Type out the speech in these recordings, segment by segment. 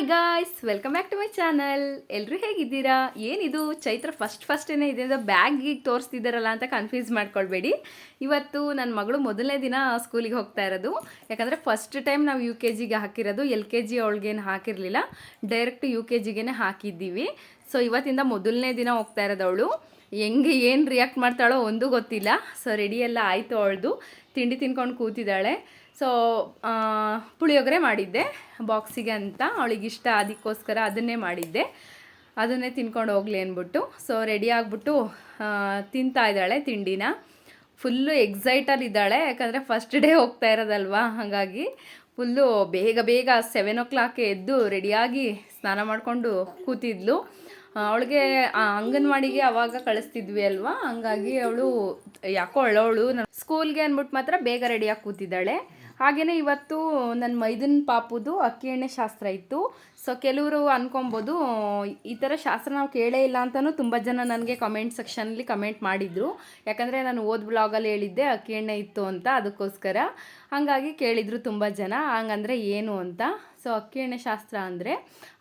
Hi guys welcome back to my channel ಎಲ್ಲರೂ ಹೇಗಿದ್ದೀರಾ? ಏನಿದು? ಚೈತ್ರ ಫಸ್ಟ್ ಫಸ್ಟ್ ಏನೇ ಇದೆ ಬ್ಯಾಗ್ ಈಗ ತೋರಿಸ್ತಿದ್ದಾರಲ್ಲ ಅಂತ ಕನ್ಫ್ಯೂಸ್ ಮಾಡ್ಕೊಳ್ಬೇಡಿ. ಇವತ್ತು ನನ್ನ ಮಗಳು ಮೊದಲನೇ ದಿನ ಸ್ಕೂಲಿಗೆ ಹೋಗ್ತಾ ಇರೋದು. ಯಾಕಂದರೆ ಫಸ್ಟ್ ಟೈಮ್ ನಾವು ಯು ಕೆ ಜಿಗೆ ಹಾಕಿರೋದು, ಎಲ್ ಕೆ ಜಿ ಅವಳಿಗೇನು ಹಾಕಿರಲಿಲ್ಲ. ಡೈರೆಕ್ಟ್ ಯು ಕೆ ಜಿಗೆ ಹಾಕಿದ್ದೀವಿ. ಸೊ ಇವತ್ತಿಂದ ಮೊದಲನೇ ದಿನ ಹೋಗ್ತಾ ಇರೋದು ಅವಳು. ಹೆಂಗೆ ಏನು ರಿಯಾಕ್ಟ್ ಮಾಡ್ತಾಳೋ ಒಂದು ಗೊತ್ತಿಲ್ಲ. ಸೊ ರೆಡಿ ಎಲ್ಲ ಆಯಿತು ಅವಳದು. ತಿಂಡಿ ತಿನ್ಕೊಂಡು ಕೂತಿದ್ದಾಳೆ. ಸೊ ಪುಳಿಯೋಗರೆ ಮಾಡಿದ್ದೆ. ಬಾಕ್ಸಿಗೆ ಅಂತ ಅವಳಿಗೆ ಇಷ್ಟ ಅದಕ್ಕೋಸ್ಕರ ಅದನ್ನೇ ಮಾಡಿದ್ದೆ. ಅದನ್ನೇ ತಿನ್ಕೊಂಡು ಹೋಗ್ಲಿ ಅಂದ್ಬಿಟ್ಟು. ಸೊ ರೆಡಿ ಆಗಿಬಿಟ್ಟು ತಿಂತಾ ಇದ್ದಾಳೆ ತಿಂಡಿನ. ಫುಲ್ಲು ಎಕ್ಸೈಟಲ್ಲಿ ಇದ್ದಾಳೆ. ಯಾಕಂದರೆ ಫಸ್ಟ್ ಡೇ ಹೋಗ್ತಾ ಇರೋದಲ್ವಾ? ಹಾಗಾಗಿ ಫುಲ್ಲು ಬೇಗ ಬೇಗ ಸೆವೆನ್ ಓ ಕ್ಲಾಕ್ ಎದ್ದು ರೆಡಿಯಾಗಿ ಸ್ನಾನ ಮಾಡಿಕೊಂಡು ಕೂತಿದ್ಲು. ಅವಳಿಗೆ ಅಂಗನವಾಡಿಗೆ ಅವಾಗ ಕಳಿಸ್ತಿದ್ವಿ ಅಲ್ವಾ? ಹಂಗಾಗಿ ಅವಳು, ಯಾಕೋ ಅಳವಳು. ಸ್ಕೂಲ್ಗೆ ಅಂದ್ಬಿಟ್ಟು ಮಾತ್ರ ಬೇಗ ರೆಡಿಯಾಗಿ ಕೂತಿದ್ದಾಳೆ. ಹಾಗೆಯೇ ಇವತ್ತು ನನ್ನ ಮೈದನ್ ಪಾಪುದು ಅಕ್ಕಿ ಎಣ್ಣೆ ಶಾಸ್ತ್ರ ಇತ್ತು. ಸೊ ಕೆಲವರು ಅನ್ಕೊಬೋದು, ಈ ಥರ ಶಾಸ್ತ್ರ ನಾವು ಕೇಳೇ ಇಲ್ಲ ಅಂತಲೂ ತುಂಬ ಜನ ನನಗೆ ಕಮೆಂಟ್ ಸೆಕ್ಷನಲ್ಲಿ ಕಮೆಂಟ್ ಮಾಡಿದರು. ಯಾಕಂದರೆ ನಾನು ಓದ್ ಬ್ಲಾಗಲ್ಲಿ ಹೇಳಿದ್ದೆ ಅಕ್ಕಿ ಎಣ್ಣೆ ಇತ್ತು ಅಂತ, ಅದಕ್ಕೋಸ್ಕರ. ಹಾಗಾಗಿ ಕೇಳಿದರು ತುಂಬ ಜನ, ಹಂಗಂದರೆ ಏನು ಅಂತ. ಸೊ ಅಕ್ಕಿ ಎಣ್ಣೆ ಶಾಸ್ತ್ರ ಅಂದರೆ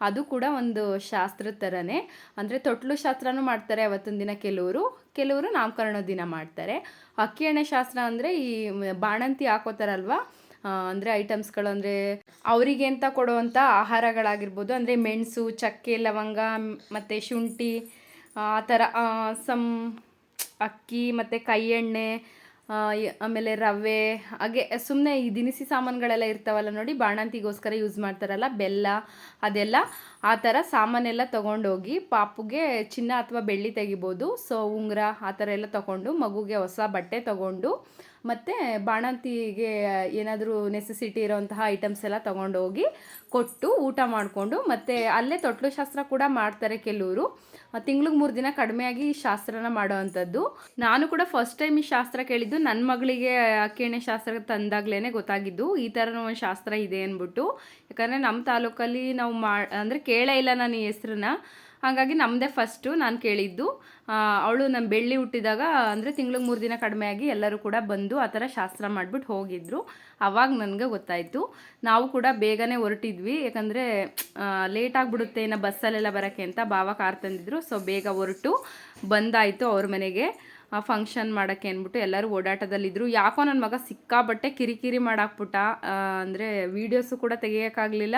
ಅದು ಕೂಡ ಒಂದು ಶಾಸ್ತ್ರದ ಥರನೇ ಅಂದರೆ ತೊಟ್ಲು ಶಾಸ್ತ್ರನೂ ಮಾಡ್ತಾರೆ ಅವತ್ತೊಂದು ದಿನ ಕೆಲವರು. ಕೆಲವರು ನಾಮಕರಣ ದಿನ ಮಾಡ್ತಾರೆ. ಅಕ್ಕಿ ಎಣ್ಣೆ ಶಾಸ್ತ್ರ ಅಂದರೆ ಈ ಬಾಣಂತಿ ಹಾಕೋತಾರಲ್ವ ಅಂದರೆ ಐಟಮ್ಸ್ಗಳು ಅಂದರೆ ಅವರಿಗೆ ಅಂತ ಕೊಡುವಂಥ ಆಹಾರಗಳಾಗಿರ್ಬೋದು, ಅಂದರೆ ಮೆಣಸು, ಚಕ್ಕೆ, ಲವಂಗ ಮತ್ತು ಶುಂಠಿ, ಆ ಥರ ಸಮ್, ಅಕ್ಕಿ, ಮತ್ತು ಕೈ ಎಣ್ಣೆ ಆಮೇಲೆ ರವೆ, ಹಾಗೆ ಸುಮ್ಮನೆ ಈ ದಿನಸಿ ಸಾಮಾನುಗಳೆಲ್ಲ ಇರ್ತಾವಲ್ಲ ನೋಡಿ, ಬಾಣಂತಿಗೋಸ್ಕರ ಯೂಸ್ ಮಾಡ್ತಾರಲ್ಲ, ಬೆಲ್ಲ, ಅದೆಲ್ಲ ಆ ಥರ ಸಾಮಾನೆಲ್ಲ ತೊಗೊಂಡೋಗಿ ಪಾಪುಗೆ ಚಿನ್ನ ಅಥವಾ ಬೆಳ್ಳಿ ತೆಗಿಬೋದು. ಸೊ ಉಂಗುರ ಆ ಥರ ಎಲ್ಲ ತೊಗೊಂಡು ಮಗುಗೆ ಹೊಸ ಬಟ್ಟೆ ತೊಗೊಂಡು ಮತ್ತು ಬಾಣಂತಿಗೆ ಏನಾದರೂ ನೆಸೆಸಿಟಿ ಇರೋಂತಹ ಐಟಮ್ಸ್ ಎಲ್ಲ ತೊಗೊಂಡೋಗಿ ಕೊಟ್ಟು ಊಟ ಮಾಡಿಕೊಂಡು, ಮತ್ತು ಅಲ್ಲೇ ತೊಟ್ಲು ಶಾಸ್ತ್ರ ಕೂಡ ಮಾಡ್ತಾರೆ ಕೆಲವರು. ತಿಂಗ್ಳಿಗೆ ಮೂರು ದಿನ ಕಡಿಮೆಯಾಗಿ ಈ ಶಾಸ್ತ್ರನ ಮಾಡೋ ಅಂಥದ್ದು ನಾನು ಕೂಡ ಫಸ್ಟ್ ಟೈಮ್ ಈ ಶಾಸ್ತ್ರ ಕೇಳಿದ್ದು ನನ್ನ ಮಗಳಿಗೆ ಅಕ್ಕಿಣೆ ಶಾಸ್ತ್ರ ತಂದಾಗ್ಲೇ ಗೊತ್ತಾಗಿದ್ದು. ಈ ಥರನೂ ಒಂದು ಶಾಸ್ತ್ರ ಇದೆ ಅಂದ್ಬಿಟ್ಟು. ಯಾಕಂದರೆ ನಮ್ಮ ತಾಲೂಕಲ್ಲಿ ನಾವು ಮಾ, ಅಂದರೆ ಕೇಳೇ ಇಲ್ಲ ನಾನು ಈ ಹೆಸ್ರನ್ನ. ಹಾಗಾಗಿ ನಮ್ಮದೇ ಫಸ್ಟು ನಾನು ಕೇಳಿದ್ದು. ಅವಳು ನಮ್ಮ ಬೆಳ್ಳಿ ಹುಟ್ಟಿದಾಗ ಅಂದರೆ ತಿಂಗ್ಳಿಗೆ ಮೂರು ದಿನ ಕಡಿಮೆ ಆಗಿ ಎಲ್ಲರೂ ಕೂಡ ಬಂದು ಆ ಥರ ಶಾಸ್ತ್ರ ಮಾಡಿಬಿಟ್ಟು ಹೋಗಿದ್ರು. ಆವಾಗ ನನಗೆ ಗೊತ್ತಾಯಿತು. ನಾವು ಕೂಡ ಬೇಗನೆ ಹೊರಟಿದ್ವಿ. ಯಾಕಂದರೆ ಲೇಟ್ ಆಗಿಬಿಡುತ್ತೆ ಇನ್ನು ಬಸ್ಸಲ್ಲೆಲ್ಲ ಬರೋಕ್ಕೆ ಅಂತ ಭಾವ ಕಾರ್ ತಂದಿದ್ರು. ಸೊ ಬೇಗ ಹೊರಟು ಬಂದಾಯಿತು ಅವ್ರ ಮನೆಗೆ. ಫಂಕ್ಷನ್ ಮಾಡೋಕ್ಕೆ ಅಂದ್ಬಿಟ್ಟು ಎಲ್ಲರೂ ಓಡಾಟದಲ್ಲಿದ್ದರು ಯಾಕೋ ನನ್ನ ಮಗ ಸಿಕ್ಕಾಬಟ್ಟೆ ಕಿರಿಕಿರಿ ಮಾಡಾಕ್ಬಿಟ್ಟ. ಅಂದರೆ ವೀಡಿಯೋಸು ಕೂಡ ತೆಗಿಯೋಕ್ಕಾಗಲಿಲ್ಲ.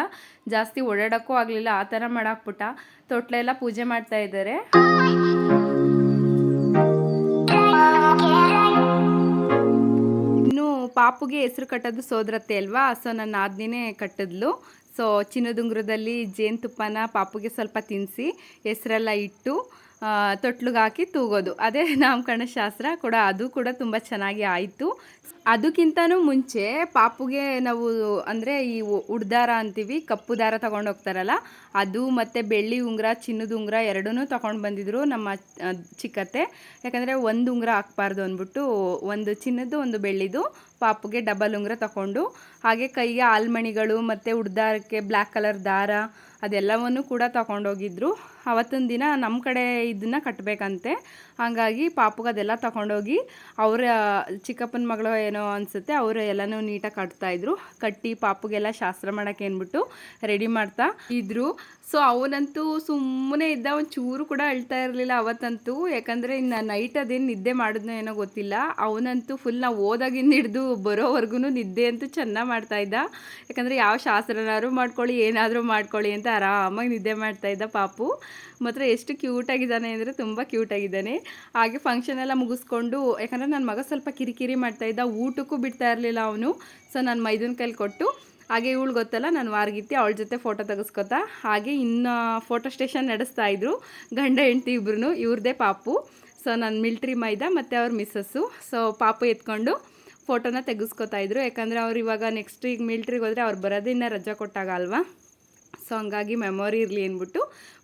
ಜಾಸ್ತಿ ಓಡಾಡೋಕ್ಕೂ ಆಗಲಿಲ್ಲ. ಆ ಥರ ಮಾಡಾಕ್ಬಿಟ್ಟ. ತೊಟ್ಲೆಲ್ಲ ಪೂಜೆ ಮಾಡ್ತಾ ಇದ್ದಾರೆ. ಇನ್ನು ಪಾಪುಗೆ ಹೆಸರು ಕಟ್ಟೋದು ಸೋದರತ್ತೆ ಅಲ್ವಾ? ಸೊ, ನನ್ನ ಆದ್ನೇ ಕಟ್ಟಿದ್ಲು. ಸೊ, ಚಿನ್ನದುಂಗುರದಲ್ಲಿ ಜೇನುತುಪ್ಪನ ಪಾಪುಗೆ ಸ್ವಲ್ಪ ತಿನ್ನಿಸಿ ಹೆಸರೆಲ್ಲ ಇಟ್ಟು ತೊಟ್ಲಿಗೆ ಹಾಕಿ ತೂಗೋದು. ಅದೇ ನಾಮಕರಣ ಶಾಸ್ತ್ರ ಕೂಡ ಅದು ಕೂಡ ತುಂಬ ಚೆನ್ನಾಗಿ ಆಯಿತು. ಅದಕ್ಕಿಂತನೂ ಮುಂಚೆ ಪಾಪುಗೆ ನಾವು ಅಂದರೆ ಈ ಉಡ್ದಾರ ಅಂತೀವಿ, ಕಪ್ಪು ದಾರ ತೊಗೊಂಡು ಹೋಗ್ತಾರಲ್ಲ, ಅದು ಮತ್ತು ಬೆಳ್ಳಿ ಉಂಗುರ, ಚಿನ್ನದ ಉಂಗುರ ಎರಡೂ ತೊಗೊಂಡು ಬಂದಿದ್ರು ನಮ್ಮ ಚಿಕ್ಕತ್ತೆ. ಯಾಕಂದರೆ ಒಂದು ಉಂಗುರ ಹಾಕ್ಬಾರ್ದು ಅಂದ್ಬಿಟ್ಟು ಒಂದು ಚಿನ್ನದ್ದು, ಒಂದು ಬೆಳ್ಳಿದು ಪಾಪುಗೆ ಡಬಲ್ ಉಂಗುರ ತಗೊಂಡು, ಹಾಗೆ ಕೈಗೆ ಆಲ್ಮಣಿಗಳು ಮತ್ತು ಉಡ್ದಾರಕ್ಕೆ ಬ್ಲ್ಯಾಕ್ ಕಲರ್ ದಾರ ಅದೆಲ್ಲವನ್ನು ಕೂಡ ತಗೊಂಡೋಗಿದ್ರು. ಅವತ್ತಿನ ದಿನ ನಮ್ಮ ಕಡೆ ಇದನ್ನು ಕಟ್ಟಬೇಕಂತೆ ಹಾಗಾಗಿ ಪಾಪುಗೆ ಅದೆಲ್ಲ ತಗೊಂಡೋಗಿ ಅವರ, ಚಿಕ್ಕಪ್ಪನ ಮಗಳು ಏನೋ ಅನಿಸುತ್ತೆ, ಅವರು ಎಲ್ಲನೂ ನೀಟಾಗಿ ಕಟ್ತಾಯಿದ್ರು ಕಟ್ಟಿ ಪಾಪುಗೆಲ್ಲ ಶಾಸ್ತ್ರ ಮಾಡೋಕ್ಕೆ ಏನ್ಬಿಟ್ಟು ರೆಡಿ ಮಾಡ್ತಾ ಇದ್ರು. ಸೊ ಅವನಂತೂ ಸುಮ್ಮನೆ ಇದ್ದ ಒಂದು ಚೂರು ಕೂಡ ಅಳ್ತಾ ಇರಲಿಲ್ಲ ಅವತ್ತಂತೂ. ಯಾಕಂದರೆ ಇನ್ನು ನೈಟ್ ಅದೇನು ನಿದ್ದೆ ಮಾಡಿದ್ನೋ ಏನೋ ಗೊತ್ತಿಲ್ಲ. ಅವನಂತೂ ಫುಲ್ ನಾವು ಓದಾಗಿಂದ ಹಿಡಿದು ಬರೋವರೆಗೂ ನಿದ್ದೆ ಅಂತೂ ಚೆನ್ನಾಗಿ ಮಾಡ್ತಾಯಿದ್ದ ಯಾಕಂದರೆ ಯಾವ ಶಾಸ್ತ್ರನಾದ್ರೂ ಮಾಡ್ಕೊಳ್ಳಿ, ಏನಾದರೂ ಮಾಡ್ಕೊಳ್ಳಿ ಅಂತ ಆರಾಮಾಗಿ ನಿದ್ದೆ ಮಾಡ್ತಾ ಇದ್ದ ಪಾಪು. ಮಾತ್ರ ಎಷ್ಟು ಕ್ಯೂಟಾಗಿದ್ದಾನೆ ಅಂದರೆ ತುಂಬ ಕ್ಯೂಟಾಗಿದ್ದಾನೆ ಹಾಗೆ ಫಂಕ್ಷನ್ ಎಲ್ಲ ಮುಗಿಸ್ಕೊಂಡು, ಯಾಕಂದರೆ ನನ್ನ ಮಗ ಸ್ವಲ್ಪ ಕಿರಿಕಿರಿ ಮಾಡ್ತಾ ಇದ್ದ, ಊಟಕ್ಕೂ ಬಿಡ್ತಾ ಇರಲಿಲ್ಲ ಅವನು. ಸೊ ನಾನು ಮೈದನ ಕೈಲಿ ಕೊಟ್ಟು, ಹಾಗೆ ಇವಳು ಗೊತ್ತಲ್ಲ, ನಾನು ವಾರಗಿತ್ತಿ ಅವಳ ಜೊತೆ ಫೋಟೋ ತೆಗೆಸ್ಕೊತಾ, ಹಾಗೆ ಇನ್ನು ಫೋಟೋ ಸ್ಟೇಷನ್ ನಡೆಸ್ತಾ ಇದ್ರು, ಗಂಡ ಹೆಂಡ್ತಿ ಇಬ್ರು ಇವ್ರದೇ ಪಾಪು. ಸೊ ನಾನು ಮಿಲ್ಟ್ರಿ ಮೈದ ಮತ್ತು ಅವ್ರ ಮಿಸ್ಸಸ್ಸು ಸೊ ಪಾಪು ಎತ್ಕೊಂಡು ಫೋಟೋನ ತೆಗೆಸ್ಕೊತಾ ಇದ್ರು. ಯಾಕಂದರೆ ಅವ್ರು ಇವಾಗ ನೆಕ್ಸ್ಟ್ ಈಗ ಮಿಲ್ಟ್ರಿಗೆ ಹೋದರೆ ಅವ್ರು ಬರೋದಿನ್ನ ರಜಾ ಕೊಟ್ಟಾಗ ಅಲ್ವಾ? ಸೊ ಹಂಗಾಗಿ ಮೆಮೊರಿ ಇರಲಿ ಅಂದ್ಬಿಟ್ಟು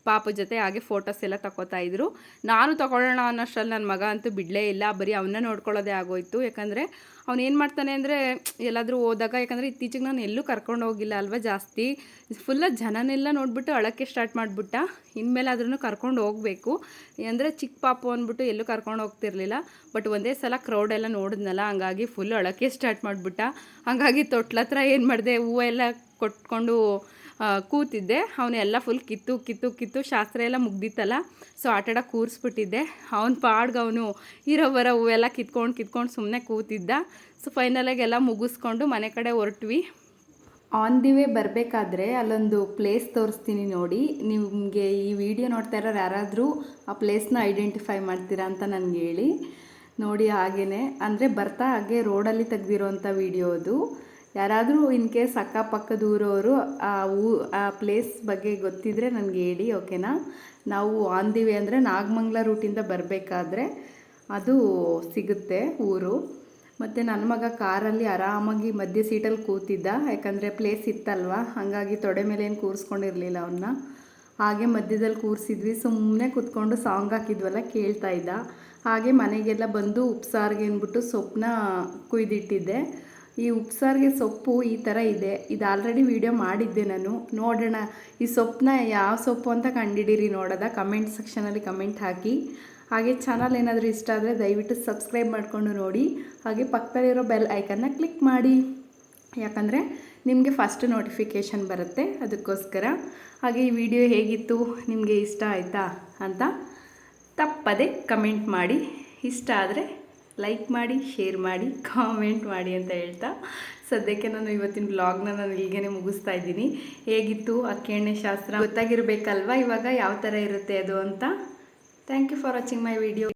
ಪಾಪ ಜೊತೆ ಹಾಗೆ ಫೋಟೋಸ್ ಎಲ್ಲ ತಗೋತಾ ಇದ್ರು. ನಾನು ತಗೊಳ್ಳೋಣ ಅನ್ನೋಷ್ಟರಲ್ಲಿ ನನ್ನ ಮಗ ಅಂತೂ ಬಿಡಲೇ ಇಲ್ಲ. ಬರೀ ಅವನ್ನ ನೋಡ್ಕೊಳ್ಳೋದೇ ಆಗೋಯ್ತು. ಯಾಕಂದರೆ ಅವ್ನು ಏನು ಮಾಡ್ತಾನೆ ಅಂದರೆ ಎಲ್ಲಾದರೂ ಹೋದಾಗ, ಯಾಕಂದರೆ ಇತ್ತೀಚೆಗೆ ನಾನು ಎಲ್ಲೂ ಕರ್ಕೊಂಡು ಹೋಗಿಲ್ಲ ಅಲ್ವಾ ಜಾಸ್ತಿ. ಫುಲ್ಲ ಜನನೆಲ್ಲ ನೋಡಿಬಿಟ್ಟು ಅಳಕ್ಕೆ ಸ್ಟಾರ್ಟ್ ಮಾಡಿಬಿಟ್ಟ. ಇನ್ಮೇಲೆ ಆದ್ರೂ ಕರ್ಕೊಂಡು ಹೋಗಬೇಕು. ಅಂದರೆ ಚಿಕ್ಕ ಪಾಪು ಅಂದ್ಬಿಟ್ಟು ಎಲ್ಲೂ ಕರ್ಕೊಂಡು ಹೋಗ್ತಿರ್ಲಿಲ್ಲ. ಬಟ್ ಒಂದೇ ಸಲ ಕ್ರೌಡೆಲ್ಲ ನೋಡಿದ್ನಲ್ಲ, ಹಂಗಾಗಿ ಫುಲ್ ಅಳಕ್ಕೆ ಸ್ಟಾರ್ಟ್ ಮಾಡಿಬಿಟ್ಟ. ಹಂಗಾಗಿ ತೊಟ್ಲತ್ರ ಏನು ಮಾಡಿದೆ ಹೂವು ಎಲ್ಲ ಕೊಟ್ಕೊಂಡು ಕೂತಿದ್ದೆ. ಅವನು ಎಲ್ಲ ಫುಲ್ ಕಿತ್ತು ಕಿತ್ತು ಕಿತ್ತು. ಶಾಸ್ತ್ರ ಎಲ್ಲ ಮುಗ್ದಿತ್ತಲ್ಲ. ಸೊ ಆಟಾಡ ಕೂರಿಸ್ಬಿಟ್ಟಿದ್ದೆ. ಅವನ ಪಾಡ್ಗೆ ಅವನು ಇರೋ ಬರೋ ಹೂವೆಲ್ಲ ಕಿತ್ಕೊಂಡು ಕಿತ್ಕೊಂಡು ಸುಮ್ಮನೆ ಕೂತಿದ್ದ. ಸೊ ಫೈನಲಾಗಿ ಎಲ್ಲ ಮುಗಿಸ್ಕೊಂಡು ಮನೆ ಕಡೆ ಹೊರಟ್ವಿ. ಆನ್ ದಿ ವೇ ಬರಬೇಕಾದ್ರೆ ಅಲ್ಲೊಂದು ಪ್ಲೇಸ್ ತೋರಿಸ್ತೀನಿ ನೋಡಿ. ನಿಮಗೆ ಈ ವಿಡಿಯೋ ನೋಡ್ತಾ ಇರೋರು ಯಾರಾದರೂ ಆ ಪ್ಲೇಸ್ನ ಐಡೆಂಟಿಫೈ ಮಾಡ್ತೀರಾ ಅಂತ ನನಗೆ ಹೇಳಿ. ನೋಡಿ ಹಾಗೇ ಅಂದರೆ ಬರ್ತಾ ಹಾಗೆ ರೋಡಲ್ಲಿ ತೆಗ್ದಿರೋಂಥ ವಿಡಿಯೋ ಅದು. ಯಾರಾದರೂ ಇನ್ ಕೇಸ್ ಅಕ್ಕಪಕ್ಕ ದೂರವರು ಆ ಊ, ಆ ಪ್ಲೇಸ್ ಬಗ್ಗೆ ಗೊತ್ತಿದ್ದರೆ ನನಗೆ ಹೇಳಿ ಓಕೆನಾ ನಾವು ಆನ್ ಅಂದರೆ ನಾಗಮಂಗ್ಲ ರೂಟಿಂದ ಬರಬೇಕಾದ್ರೆ ಅದು ಸಿಗುತ್ತೆ ಊರು. ಮತ್ತು ನನ್ನ ಮಗ ಕಾರಲ್ಲಿ ಆರಾಮಾಗಿ ಮಧ್ಯ ಸೀಟಲ್ಲಿ ಕೂತಿದ್ದ, ಯಾಕಂದರೆ ಪ್ಲೇಸ್ ಇತ್ತಲ್ವ? ಹಾಗಾಗಿ ತೊಡೆ ಮೇಲೆ ಏನು ಕೂರಿಸ್ಕೊಂಡಿರಲಿಲ್ಲ ಅವನ್ನ ಹಾಗೆ ಮಧ್ಯದಲ್ಲಿ ಕೂರಿಸಿದ್ವಿ ಸುಮ್ಮನೆ ಕೂತ್ಕೊಂಡು ಸಾಂಗ್ ಹಾಕಿದ್ವಲ್ಲ, ಕೇಳ್ತಾ ಇದ್ದ. ಹಾಗೆ ಮನೆಗೆಲ್ಲ ಬಂದು ಉಪ್ಸಾರಿಗೆ ಅಂದ್ಬಿಟ್ಟು ಸೊಪ್ಪನ್ನ ಕುಯ್ದಿಟ್ಟಿದ್ದೆ. ಈ ಉಪ್ಸಾರಿಗೆ ಸೊಪ್ಪು ಈ ಥರ ಇದೆ. ಇದು ಆಲ್ರೆಡಿ ವಿಡಿಯೋ ಮಾಡಿದ್ದೆ ನಾನು. ನೋಡೋಣ. ಈ ಸೊಪ್ಪನ್ನ ಯಾವ ಸೊಪ್ಪು ಅಂತ ಕಂಡಿಡೀರಿ ನೋಡೋದ. ಕಮೆಂಟ್ ಸೆಕ್ಷನಲ್ಲಿ ಕಮೆಂಟ್ ಹಾಕಿ. ಹಾಗೆ ಚಾನಲ್ ಏನಾದರೂ ಇಷ್ಟ ಆದರೆ ದಯವಿಟ್ಟು ಸಬ್ಸ್ಕ್ರೈಬ್ ಮಾಡಿಕೊಂಡು ನೋಡಿ. ಹಾಗೆ ಪಕ್ಕದಲ್ಲಿರೋ ಬೆಲ್ ಐಕನ್ನ ಕ್ಲಿಕ್ ಮಾಡಿ. ಯಾಕಂದರೆ ನಿಮಗೆ ಫಸ್ಟ್ ನೋಟಿಫಿಕೇಷನ್ ಬರುತ್ತೆ. ಅದಕ್ಕೋಸ್ಕರ. ಹಾಗೆ ಈ ವಿಡಿಯೋ ಹೇಗಿತ್ತು? ನಿಮಗೆ ಇಷ್ಟ ಆಯಿತಾ ಅಂತ ತಪ್ಪದೆ ಕಮೆಂಟ್ ಮಾಡಿ. ಇಷ್ಟ ಆದರೆ ಲೈಕ್ ಮಾಡಿ ಶೇರ್ ಮಾಡಿ ಕಾಮೆಂಟ್ ಮಾಡಿ ಅಂತ ಹೇಳ್ತಾ. ಸದ್ಯಕ್ಕೆ ನಾನು ಇವತ್ತಿನ ಬ್ಲಾಗ್ನ ನಾನು ಇಲ್ಲಿಗೆ ಮುಗಿಸ್ತಾ ಇದ್ದೀನಿ. ಹೇಗಿತ್ತು ಅಕ್ಕಿ ಎಣ್ಣೆ ಶಾಸ್ತ್ರ? ಗೊತ್ತಾಗಿರಬೇಕಲ್ವ ಇವಾಗ? ಯಾವ ಥರ ಇರುತ್ತೆ ಅದು ಅಂತ? Thank you for watching my video